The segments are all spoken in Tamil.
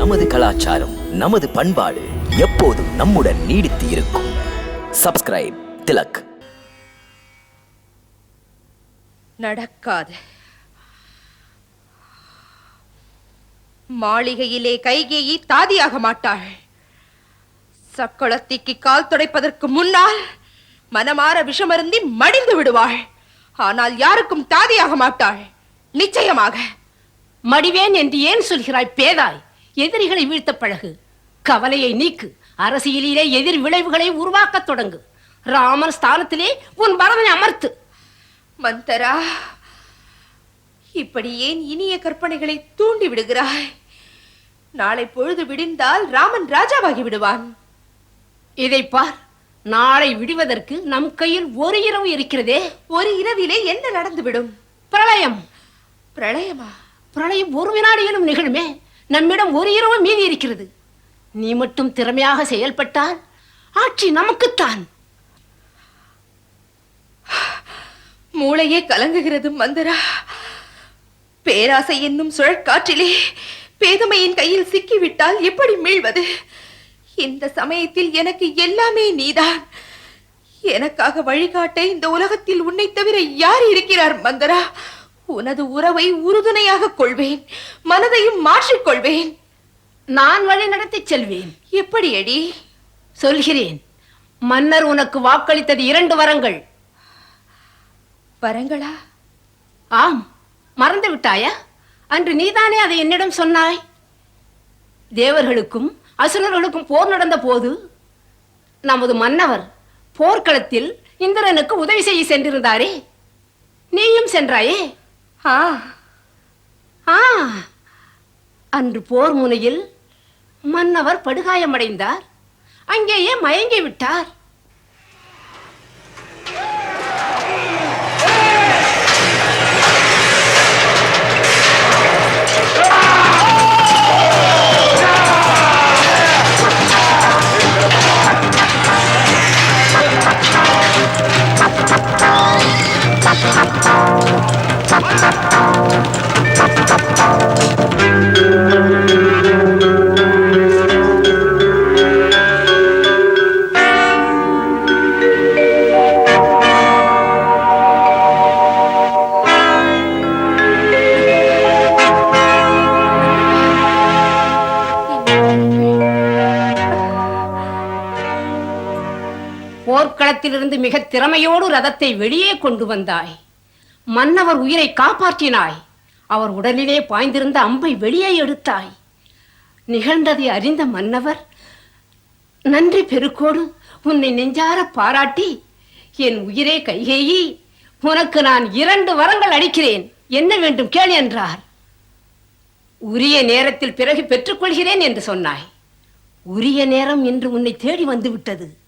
நமது கலாச்சாரம் நமது பண்பாடு எப்போதும் நம்முடன் நீடித்து இருக்கும். சப்ஸ்கிரைப் திலக். நடக்காது. மாளிகையிலே கைகேயி தாதியாக மாட்டாள். சக்களத்திக்கு கால் துடைப்பதற்கு முன்னால் மனமாற விஷமருந்தி மடிந்து விடுவாள். ஆனால் யாருக்கும் தாதியாக மாட்டாள். நிச்சயமாக. மடிவேன் என்று ஏன் சொல்கிறாய் பேதாய்? எதிரிகளை வீழ்த்த பழகு. கவலையை நீக்கு. அரசியலிலே எதிர் விளைவுகளை உருவாக்கத் தொடங்கு. ராமன் ஸ்தானத்திலே உன் பரதனை அமர்த்து. மந்தரா இப்படி ஏன் இனிய கற்பனைகளை தூண்டி விடுகிறாய்? நாளை பொழுது விடிந்தால் ராமன் ராஜாவாகி விடுவான். இதை பார். நாளை விடுவதற்கு நம் கையில் ஒரு இரவு இருக்கிறதே. ஒரு இரவிலே என்ன நடந்துவிடும்? பிரளயம். பிரளயமா? பிரளயம் ஒரு வினாடியிலும் நிகழுமே. நம்மிடம் ஒரு இரவு மீதி இருக்கிறது. நீ மட்டும் திறமையாக செயல்பட்டால் ஆட்சி நமக்குத்தான். மூளையே கலங்குகிறது மந்தரா. பேராசை என்னும் சுழற்காற்றிலே பேதமையின் கையில் சிக்கிவிட்டால் எப்படி மீள்வது? இந்த சமயத்தில் எனக்கு எல்லாமே நீதான். எனக்காக வழிகாட்ட இந்த உலகத்தில் உன்னை தவிர யார் இருக்கிறார் மந்தரா? உனது உறவை உறுதுணையாக கொள்வேன் மனதையும் மாற்றிக்கொள்வேன் நான் வழி நடத்திச் செல்வேன். எப்படி அடி சொல்கிறேன். மன்னர் உனக்கு வாக்களித்தது இரண்டு வரங்கள். வரங்களா? ஆம் மறந்து விட்டாயா? அன்று நீதானே அதை என்னிடம் சொன்னாய்? தேவர்களுக்கும் அசுரர்களுக்கும் போர் நடந்த போது நமது மன்னவர் போர்க்களத்தில் இந்திரனுக்கு உதவி செய்ய சென்றிருந்தாரே. நீயும் சென்றாயே? ஆ. ஆ. அன்று போர் முனையில் மன்னவர் படுகாயமடைந்தார். அங்கேயே மயங்கி விட்டார். போர்க்களத்திலிருந்து மிக திறமையோடு ரதத்தை வெளியே கொண்டு வந்தாய். மன்னவர் உயிரை காப்பாற்றினாய். அவர் உடலிலே பாய்ந்திருந்த அம்பை வெளியே எடுத்தாய். நிகழ்ந்ததை அறிந்த மன்னவர் நன்றி பெருக்கோடு உன்னை நெஞ்சார பாராட்டி என் உயிரே கைகேயி உனக்கு நான் இரண்டு வரங்கள் அளிக்கிறேன். என்ன வேண்டும் கேள் என்றார். உரிய நேரத்தில் பிறகு பெற்றுக்கொள்கிறேன் என்று சொன்னாய். உரிய நேரம் என்று உன்னை தேடி வந்துவிட்டது.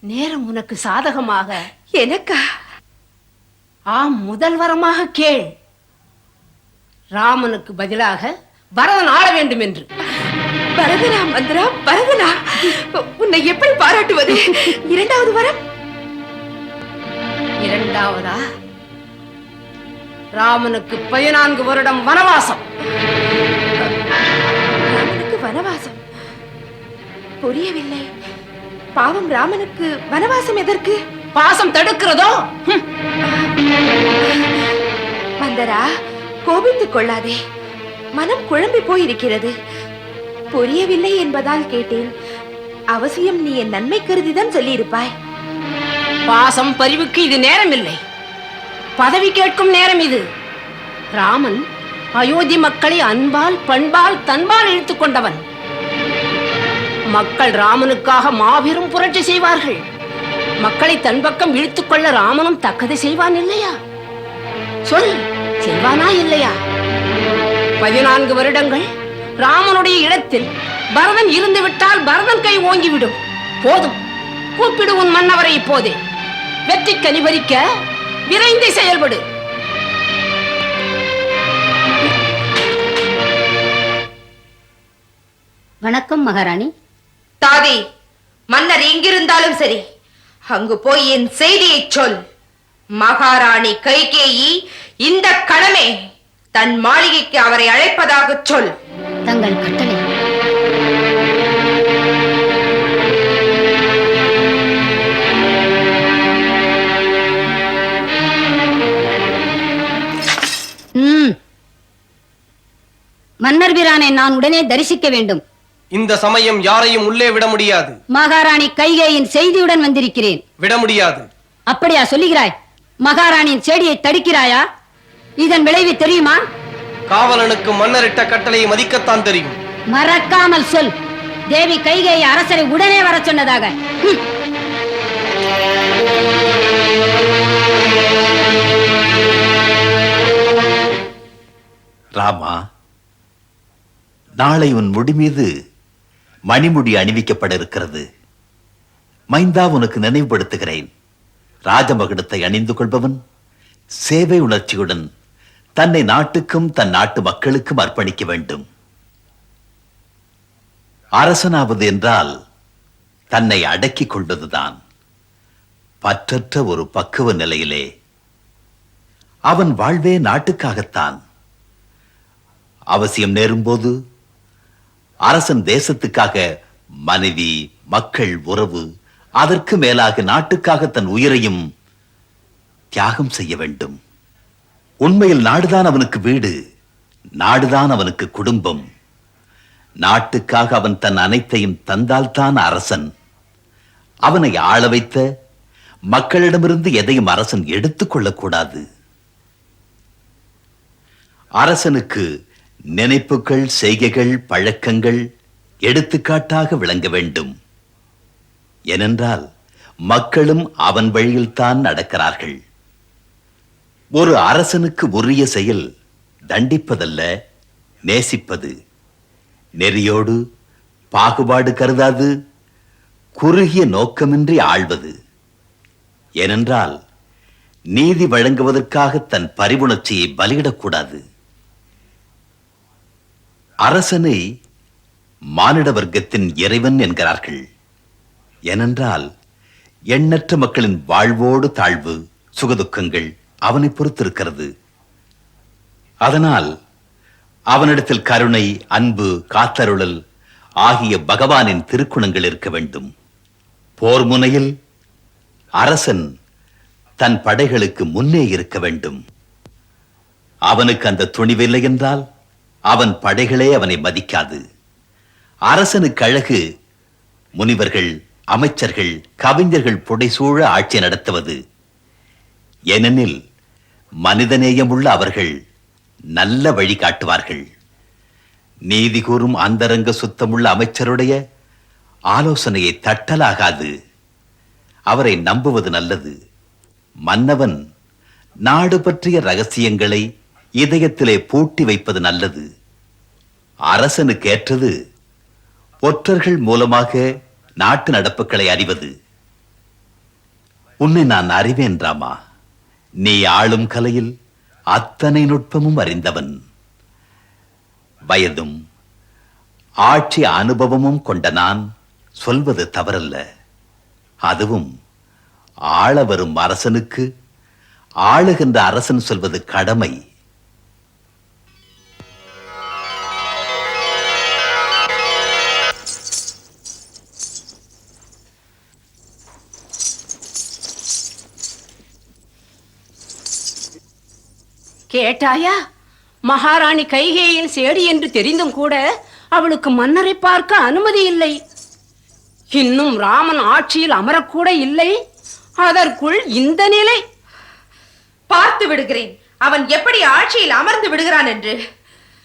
நேரம் உனக்கு சாதகமாக. எனக்கா? ஆம் முதல் வரமாக கேள். ராமனுக்கு பதிலாக பரதன் ஆள வேண்டும் என்று பரதனா மந்திரா பரதனா? உன்னை எப்படி பாராட்டுவது? இரண்டாவது வரம்? இரண்டாவதா? ராமனுக்கு பதினான்கு வருடம் வனவாசம். ராமனுக்கு வனவாசம்? புரியவில்லை. பாவம் ராமனுக்கு வனவாசம் எதற்கு? பாசம் தடுக்கிறதோ? மந்தரா கோபித்துக் கொள்ளாதே. மனம் குழம்பி போயிருக்கிறது. புரியவில்லை என்பதால் கேட்டேன். அவசியம் நீ என் நன்மை கருதிதான் சொல்லியிருப்பாய். பாசம் பரிவுக்கு இது நேரம் இல்லை பதவி கேட்கும் நேரம் இது. ராமன் அயோத்தி மக்களை அன்பால் பண்பால் தன்பால் இழுத்துக் கொண்டவன். மக்கள் ராமனுக்காக மாபெரும் புரட்சி செய்வார்கள். மக்களை தன் பக்கம் இழுத்துக் கொள்ள ராமனும் தக்கது செய்வான் இல்லையா? சொல் செய்வானா இல்லையா? பதினான்கு வருடங்கள் ராமனுடைய இடத்தில் பரதன் இருந்து விட்டால் பரதன் கை ஓங்கிவிடும். போதும் கூப்பிடு உன் மன்னவரை இப்போதே. வெற்றி கனிபறிக்க விரைந்து செயல்படு. வணக்கம் மகாராணி. தாதி மன்னர் எங்கிருந்தாலும் சரி அங்கு போய் என் செய்தியை சொல். மகாராணி கைகேயி இந்த கணமே தன் மாளிகைக்கு அவரை அழைப்பதாகச் சொல். தங்கள் கட்டளை. மன்னர் பிரானை நான் உடனே தரிசிக்க வேண்டும். இந்த சமயம் யாரையும் உள்ளே விட முடியாது. மகாராணி கைகேயின் செய்தியுடன் வந்திருக்கிறேன். விட முடியாது. அப்படியா சொல்லுகிறாய்? மகாராணியின் செடியை தடுக்கிறாயா? இதன் விளைவு தெரியுமா? காவலனுக்கு மன்னரிட்ட கட்டளையை மதிக்கத்தான் தெரியும். மறக்காமல் சொல். தேவி கைகேயி அரசரை உடனே வரச் சொன்னதாக. ராமா நாளை உன் முடி மீது மணிமுடி அணிவிக்கப்பட இருக்கிறது மைந்தா உனக்கு நினைவுபடுத்துகிறேன். ராஜமகுடத்தை அணிந்து கொள்பவன் சேவை உணர்ச்சியுடன் தன்னை நாட்டுக்கும் தன் நாட்டு மக்களுக்கும் அர்ப்பணிக்க வேண்டும். அரசனாவது என்றால் தன்னை அடக்கிக் கொள்வதுதான். பற்றற்ற ஒரு பக்குவ நிலையிலே அவன் வாழ்வே நாட்டுக்காகத்தான். அவசியம் நேரும்போது அரசன் தேசத்துக்காக மனைவி மக்கள் உறவு அதற்கு மேலாக நாட்டுக்காக தன் உயிரையும் தியாகம் செய்ய வேண்டும். உண்மையில் நாடுதான் அவனுக்கு வீடு நாடுதான் அவனுக்கு குடும்பம். நாட்டுக்காக அவன் தன் அனைத்தையும் தந்தால்தான் அரசன். அவனை ஆள வைத்த மக்களிடமிருந்து எதையும் அரசன் எடுத்துக்கொள்ளக்கூடாது அரசனுக்கு நினைப்புகள் செய்கைகள் பழக்கங்கள் எடுத்துக்காட்டாக விளங்க வேண்டும். ஏனென்றால் மக்களும் அவன் வழியில்தான் நடக்கிறார்கள். ஒரு அரசனுக்கு உரிய செயல் தண்டிப்பதல்ல நேசிப்பது. நெறியோடு பாகுபாடு கருதாது குறுகிய நோக்கமின்றி ஆள்வது ஏனென்றால் நீதி வழங்குவதற்காக தன் பரிவுணர்ச்சியை பலியிடக்கூடாது. அரசனை மானிட வர்க்கத்தின் இறைவன் என்கிறார்கள். ஏனென்றால் எண்ணற்ற மக்களின் வாழ்வோடு தாழ்வு சுகதுக்கங்கள் அவனை பொறுத்திருக்கிறது. அதனால் அவனிடத்தில் கருணை அன்பு காத்தருளல் ஆகிய பகவானின் திருக்குணங்கள் இருக்க வேண்டும். போர் முனையில் அரசன் தன் படைகளுக்கு முன்னே இருக்க வேண்டும். அவனுக்கு அந்த துணிவில்லை என்றால் அவன் படைகளே அவனை மதிக்காது. அரசனுக்கு அழகு முனிவர்கள் அமைச்சர்கள் கவிஞர்கள் புடைசூழ ஆட்சி நடத்துவது. ஏனெனில் மனிதநேயமுள்ள அவர்கள் நல்ல வழி காட்டுவார்கள். நீதி கூறும் அந்தரங்க சுத்தமுள்ள அமைச்சருடைய ஆலோசனையை தட்டலாகாது. அவரை நம்புவது நல்லது. மன்னவன் நாடு பற்றிய ரகசியங்களை இதயத்திலே பூட்டி வைப்பது நல்லது. அரசனுக்கு ஏற்றது ஒற்றர்கள் மூலமாக நாட்டு நடப்புகளை அறிவது. உன்னை நான் அறிவேன் ராமா. நீ ஆளும் கலையில் அத்தனை நுட்பமும் அறிந்தவன். வயதும் ஆட்சி அனுபவமும் கொண்ட நான் சொல்வது தவறல்ல. அதுவும் ஆள வரும் அரசனுக்கு ஆளுகின்ற அரசன் சொல்வது கடமை. கேட்டாயா? மகாராணி கைகேயின் சேடி என்று தெரிந்தும் கூட அவளுக்கு மன்னரை பார்க்க அனுமதி இல்லை. இன்னும் ராமன் ஆட்சியில் அமரக்கூட இல்லை. அதற்குள் இந்த நிலை. பார்த்து விடுகிறேன். அவன் எப்படி ஆட்சியில் அமர்ந்து விடுகிறான் என்று.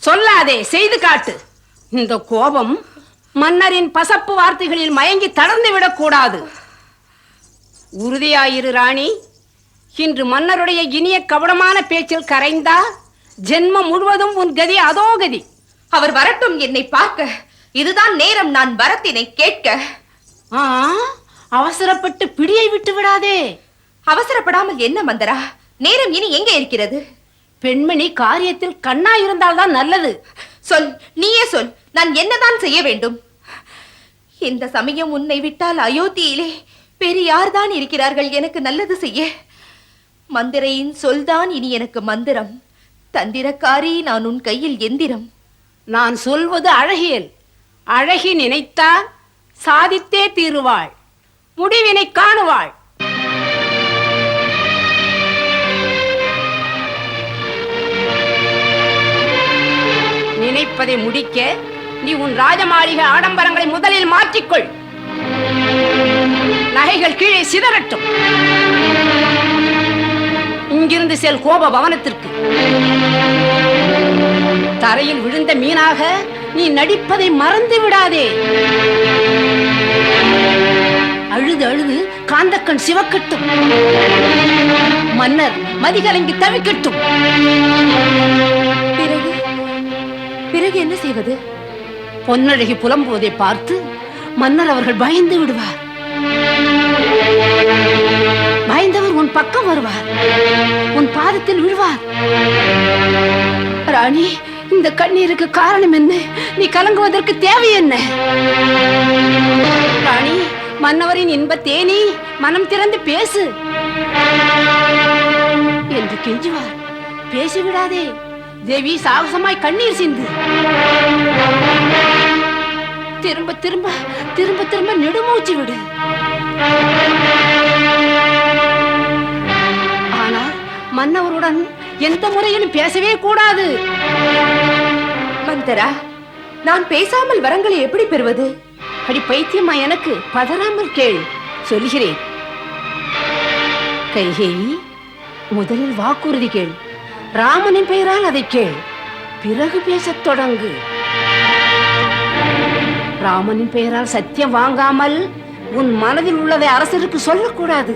சொல்லாதே செய்து காட்டு. இந்த கோபம் மன்னரின் பசப்பு வார்த்தைகளில் மயங்கி தளர்ந்து விடக்கூடாது. உறுதியாயிரு ராணி. இன்று மன்னருடைய இனிய கவனமான பேச்சில் கரைந்தா ஜென்மம் முழுவதும் உன் கதி அதோ கதி. அவர் வரட்டும் என்னை பார்க்க. இதுதான் நேரம் நான் வரத்தினை கேட்க. அவசரப்பட்டு பிடியை விட்டு விடாதே. அவசரப்படாமல் என்ன மந்தரா? நேரம் இனி எங்கே இருக்கிறது? பெண்மணி காரியத்தில் கண்ணா இருந்தால்தான் நல்லது. சொல் நீயே சொல் நான் என்னதான் செய்ய வேண்டும்? இந்த சமயம் உன்னை விட்டால் அயோத்தியிலே வேறு யார்தான் இருக்கிறார்கள் எனக்கு நல்லது செய்ய. மந்திரையின் சொல்தான் இனி எனக்கு மந்திரம். தந்திரக்காரி நான் உன் கையில் எந்திரம். நான் சொல்வது அழகியல். அழகி நினைத்தால் சாதித்தே தீருவாள். முடிவினை காணுவாள். நினைப்பதை முடிக்க நீ உன் ராஜமாளிகை ஆடம்பரங்களை முதலில் மாற்றிக்கொள். நகைகள் கீழே சிதறட்டும். இங்கிருந்து செல் கோப பவனத்திற்கு. தரையில் விழுந்த மீனாக நீ நடிப்பதை மறந்து விடாதே. அழுது அழுது காந்தக்கண் சிவக்கட்டும். மன்னர் மதிகலங்கி தவிக்கட்டும். பிறகு பிறகு என்ன செய்வது? பொன்னழகி புலம்புவதை பார்த்து மன்னர் அவர்கள் பயந்து விடுவார். பயந்தவர் உன் பக்கம் வருவார். உன் பாதத்தில் விழுவார். ராணி இந்த கண்ணீருக்கு காரணம் என்ன? நீ கலங்குவதற்கு தேவை என்ன? ராணி மன்னவரின் இன்ப தேனி மனம் திறந்து பேசு. என்று கெஞ்சுவார். பேசிவிடாதே. தேவி சாகசமாய் கண்ணீர் சிந்து. திரும்ப திரும்ப திரும்ப திரும்ப நெடுமூச்சு விடு. மன்னவருடன் எந்த முறையிலும் பேசவே கூடாது. மந்தரா நான் பேசாமல் வரங்களை எப்படி பெறுவது? அடி பைத்தியமா எனக்கு பதறாமல் கேள். சொல்கிறேன் கைகேயி முதலில் வாக்குறுதி கேள். ராமனின் பெயரால் அதை கேள். பிறகு பேசத் தொடங்கு. ராமனின் பெயரால் சத்தியம் வாங்காமல் உன் மனதில் உள்ளதை அரசருக்கு சொல்லக்கூடாது.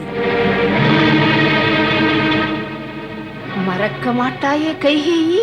மறக்க மாட்டாயே கைகேயி.